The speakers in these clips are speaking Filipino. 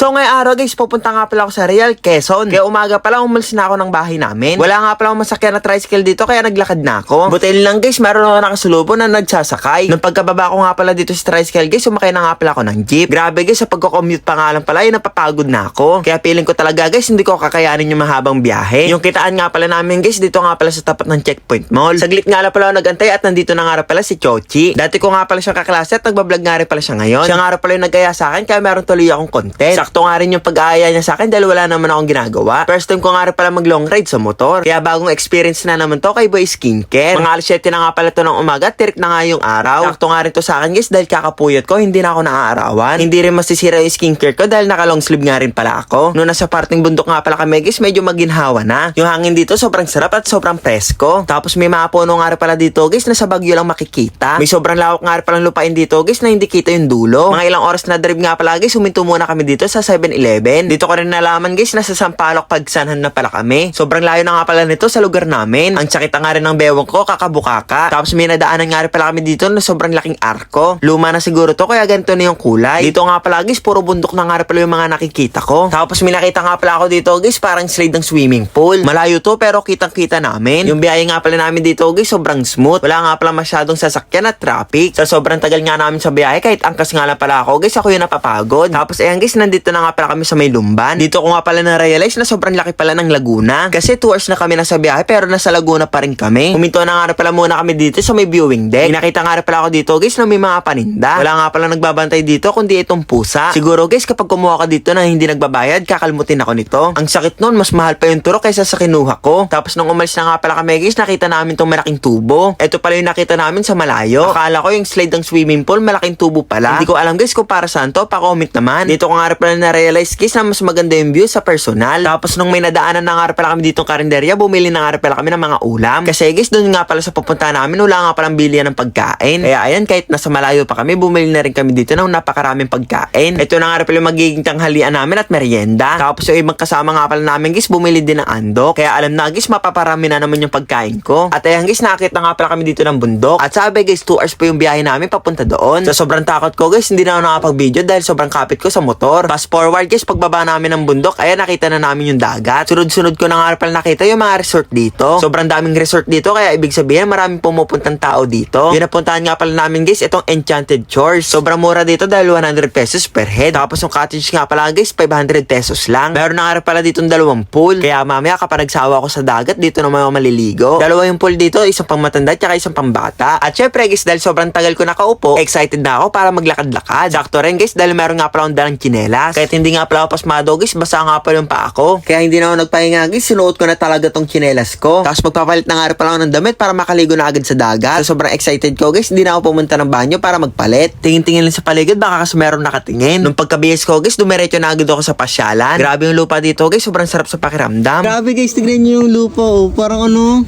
So ngayong araw guys, pupunta nga pala ako sa Real Quezon. Kaya umaga pala umalis na ako ng bahay namin. Wala nga pala akong masakyan na tricycle dito kaya naglakad na ako. Butil lang guys, meron ako nakasulubo na nagsasakay. Nung pagkababa ko nga pala dito sa tricycle guys, sumakay na nga pala ako ng jeep. Grabe guys, sa pagko-commute pa nga lang pala, yun napapagod na ako. Kaya feeling ko talaga guys, hindi ko kakayanin yung mahabang biyahe. Yung kitaan nga pala namin guys, dito nga pala sa tapat ng checkpoint mall. Saglit nga lang pala ako nagantay at nandito na nga pala si Chochi. Dati ko nga pala siyang kaklase at nagbablog nga rin pala siya ngayon. Siya nga pala yung nagkaya sa akin kaya meron tuloy akong content. Sakto nga rin yung pag-aaya niya sa akin dahil wala naman akong ginagawa. First time ko nga rin pala mag long ride sa motor. Kaya bagong experience na naman to kay Boy Skincare. Mga alas 7 na nga pala to ng umaga, tirik na nga yung araw. Sakto nga rin to sa akin guys dahil kakapuyot ko, hindi na ako naaarawan. Hindi rin masisira yung skincare ko dahil naka long sleeve nga rin pala ako. Noong nasa parting bundok nga pala kami guys, medyo maginhawa na. Yung hangin dito sobrang sarap at sobrang presko. Tapos may mga puno nga rin pala dito guys na sa Bagyo lang makikita. May sobrang lawak nga rin palang lupain dito guys na hindi kita yung dulo. Mga ilang oras na drive nga pala guys, huminto muna kami dito sa 7-Eleven. Dito ko rin nalaman guys na sa Sampaloc Pagsanhan na pala kami. Sobrang layo na nga pala nito sa lugar namin. Ang sakit nga rin ng bewang ko, kakabukaka. Tapos may nadaanan nga rin pala kami dito na sobrang laking arko. Luma na siguro to kaya ganito na yung kulay. Dito nga pala guys, puro bundok na nga rin pala yung mga nakikita ko. Tapos may nakita nga pala ako dito guys, parang slide ng swimming pool. Malayo to pero kitang kita namin. Yung biyahe nga pala namin dito guys, sobrang smooth. Wala nga pala masyadong sasakyan at traffic. Sa sobrang tagal nga namin sa biyahe, kahit angkas nga lang pala ako guys, ako yung napapagod. Tapos ayan guys, nandito na nga pala kami sa may lumban. Dito ko nga pala na-realize na sobrang laki pala ng Laguna. Kasi 2 hours na kami nasa biyahe pero nasa Laguna pa rin kami. Huminto na nga pala muna kami dito sa may viewing deck. Nakita nga pala ako dito guys na may mga paninda. Wala nga pala nagbabantay dito kundi itong pusa. Siguro guys kapag kumuha ka dito na hindi nagbabayad, kakalmutin ako nito. Ang sakit nun, mas mahal pa yung turo kaysa sa kinuha ko. Tapos nung umalis na nga pala kami guys, nakita namin tong malaking tubo. Ito pala yung nakita namin sa malayo. Akala ko yung slide ng swimming pool, malaking tubo pala. Hindi ko alam guys kung para saan to, pa-comment naman. Dito ko nga pala na-realize guys na mas maganda yung view sa personal. Tapos nung may nadaanan na nga pala kami dito karinderya, bumili na nga pala kami ng mga ulam. Kasi guys, doon nga pala sa pupunta namin, wala nga palang bilihan ng pagkain. Kaya ayan, kahit nasa malayo pa kami, bumili na rin kami dito ng napakaraming pagkain. Ito na nga pala yung magiging tanghalian namin at merienda. Tapos yung ibang kasama nga pala namin guys, bumili din ng andok. Kaya alam na guys, mapaparami na naman yung pagkain ko. At ayan guys, nakakita nga pala kami dito ng bundok. At sabi guys, 2 hours pa yung biyahe namin papunta doon. Sa sobrang takot ko guys, hindi na ako nakapag-video dahil sobrang kapit ko sa motor. Fast forward guys, pagbaba namin ng bundok, ayan nakita na namin yung dagat. Sunod-sunod ko na nga pala nakita yung mga resort dito. Sobrang daming resort dito, kaya ibig sabihin maraming pumupuntang tao dito. Yung napuntahan nga pala namin guys, itong Enchanted Shores. Sobrang mura dito dahil 100 pesos per head. Tapos yung cottage nga pala guys, 500 pesos lang. Meron na nga pala dito dalawang pool. Kaya mamaya kapag nagsawa ako sa dagat, dito naman ako maliligo. Dalawa yung pool dito, isang pang matanda at isang pang bata. At syempre guys, dahil sobrang tagal ko nakaupo, excited na ako para maglakad-lakad. Sakto rin guys, dahil meron nga pala akong dalang chinelas. Kahit hindi nga pala ako pasmado guys, basa nga pala yung paa ko. Kaya hindi na ako nagpahinga guys, sinuot ko na talaga tong chinelas ko. Tapos magpapalit na nga rin pala ako ng damit para makaligo na agad sa dagat. So sobrang excited ko guys, hindi na ako pumunta ng banyo para magpalit. Tingin-tingin lang sa paligid, baka kasi meron nakatingin. Nung pagkabihis ko guys, dumiretso na agad ako sa pasyalan. Grabe yung lupa dito guys, sobrang sarap sa pakiramdam. Grabe guys, tignan nyo yung lupa oh. Parang ano,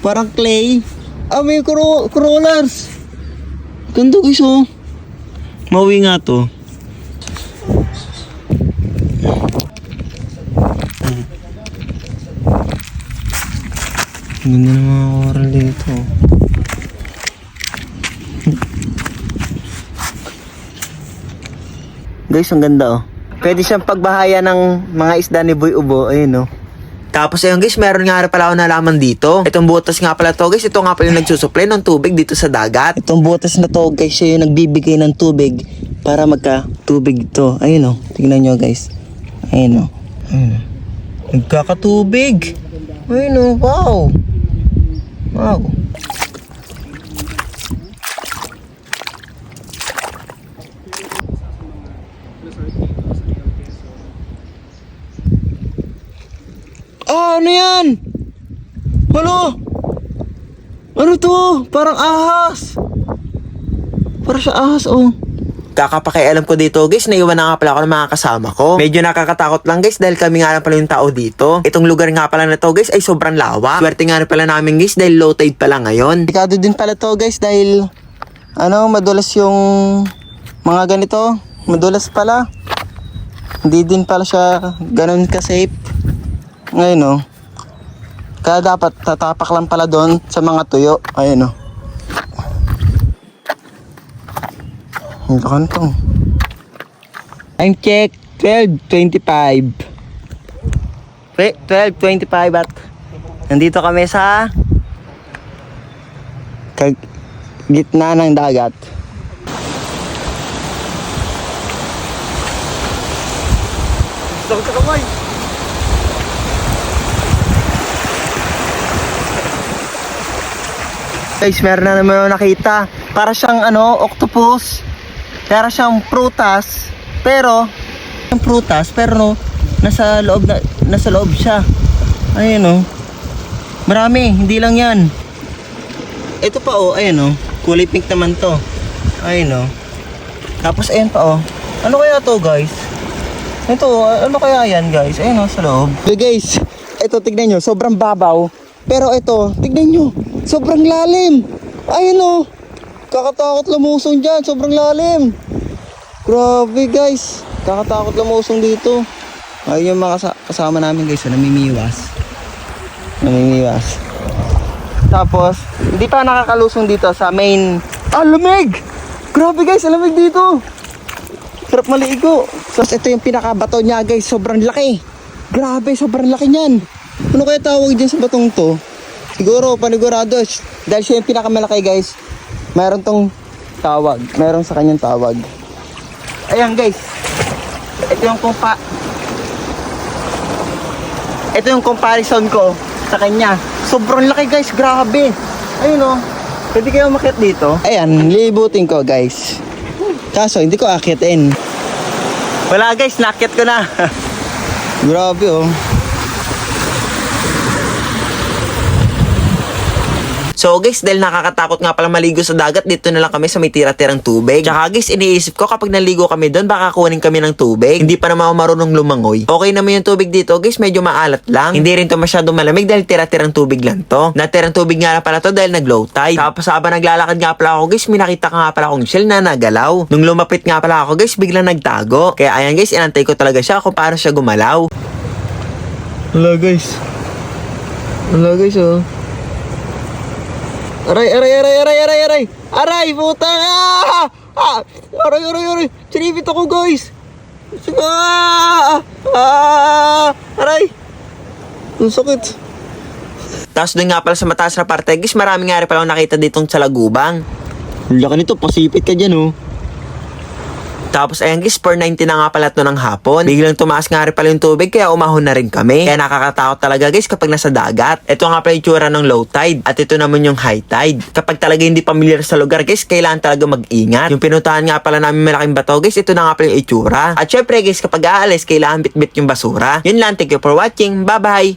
parang clay. Ah, may coro corollars. Ganda guys oh. Mawi nga to. Ganda ng mga coral dito. Guys, ang ganda oh. Pwede siyang pagbahaya ng mga isda ni Boy Ubo. Ayun oh. Tapos ayun guys, meron nga rin pala ako nalaman dito. Itong butas nga pala to guys, ito nga pala yung nagsusupply ng tubig dito sa dagat. Itong butas na to guys, siya yung nagbibigay ng tubig para magka tubig to. Ayun oh, tingnan nyo guys. Ayun oh. Ayun. Nagkakatubig. Ayun oh, wow. Wow. Ah, ano yan? Ano? Ano to? Parang ahas. Parang siya ahas, oh. Kakapakialam ko dito guys, naiwan na nga pala ako ng mga kasama ko. Medyo nakakatakot lang guys dahil kami nga lang pala yung tao dito. Itong lugar nga pala na to guys ay sobrang lawak. Swerte nga rin pala namin guys dahil low tide pala ngayon. Delikado din pala to guys dahil ano, madulas yung mga ganito. Madulas pala. Hindi din pala siya ganun ka-safe. Ngayon oh. Kaya dapat tatapak lang pala doon sa mga tuyo. Ayun oh. Ang lakan to. I'm check. 12.25 Pre- 12.25 at nandito kami sa kag gitna ng dagat. Gusto ko kamay. Guys, meron na naman nakita. Para siyang ano, octopus. Para siyang prutas. Pero, yung prutas, pero no, nasa loob na, nasa loob siya. Ayun no. Marami, hindi lang yan. Ito pa oh, ayun oh. Kulay pink naman to. Ayun oh. Tapos ayun pa oh. Ano kaya to guys? Ito, oh, ano kaya yan guys? Ayun oh, sa loob. Okay guys, ito tignan nyo, sobrang babaw. Pero ito, tignan nyo, sobrang lalim. Ayun oh. Kakatakot lumusong dyan, sobrang lalim. Grabe guys, kakatakot lumusong dito. Ayun yung mga kasa- kasama namin guys, oh, namimiwas. Namimiwas. Tapos, hindi pa nakakalusong dito sa main... Ah, lamig! Grabe guys, lamig dito! Sarap maligo. Tapos ito yung pinakabato niya guys, sobrang laki. Grabe, sobrang laki niyan. Ano kaya tawag dyan sa batong to? Siguro, panigurado. Dahil siya yung pinakamalaki guys. Meron tong tawag. Meron sa kanyang tawag. Ayan guys. Ito yung kumpa... Ito yung comparison ko sa kanya. Sobrang laki guys, grabe. Ayun oh. Pwede kayo umakyat dito? Ayan, libutin ko guys. Kaso hindi ko akyatin. Wala guys, nakyat ko na. grabe oh. So guys, dahil nakakatakot nga pala maligo sa dagat, dito na lang kami sa may tira-tirang tubig. Tsaka guys, iniisip ko kapag naligo kami doon, baka kunin kami ng tubig. Hindi pa naman ako marunong lumangoy. Okay naman yung tubig dito guys, medyo maalat lang. Hindi rin to masyadong malamig dahil tira-tirang tubig lang to. Natirang tubig nga na pala to dahil nag-low tide. Tapos habang naglalakad nga pala ako guys, may nakita ka nga pala akong shell na nagalaw. Nung lumapit nga pala ako guys, biglang nagtago. Kaya ayan guys, inantay ko talaga siya kung paano siya gumalaw. Wala guys. Wala guys oh. Aray, aray, aray, aray, aray, aray! Aray, puta! Ah! Ah! Aray, aray, aray! Sinipit ako guys! Ah! Ah! Aray! Ang sakit. Tapos doon nga pala sa mataas na parte, guys, marami nga rin pala nakita ditong salagubang. Ang laki nito, pasipit ka dyan oh. Tapos ayan guys, 490 na nga pala ito ng hapon. Biglang tumaas nga rin pala yung tubig kaya umahon na rin kami. Kaya nakakatakot talaga guys kapag nasa dagat. Ito nga pala yung tsura ng low tide at ito naman yung high tide. Kapag talaga hindi familiar sa lugar guys, kailangan talaga mag-ingat. Yung pinuntahan nga pala namin malaking bato guys, ito na nga pala yung itsura. At syempre guys, kapag aalis, kailangan bit-bit yung basura. Yun lang, thank you for watching. Bye-bye!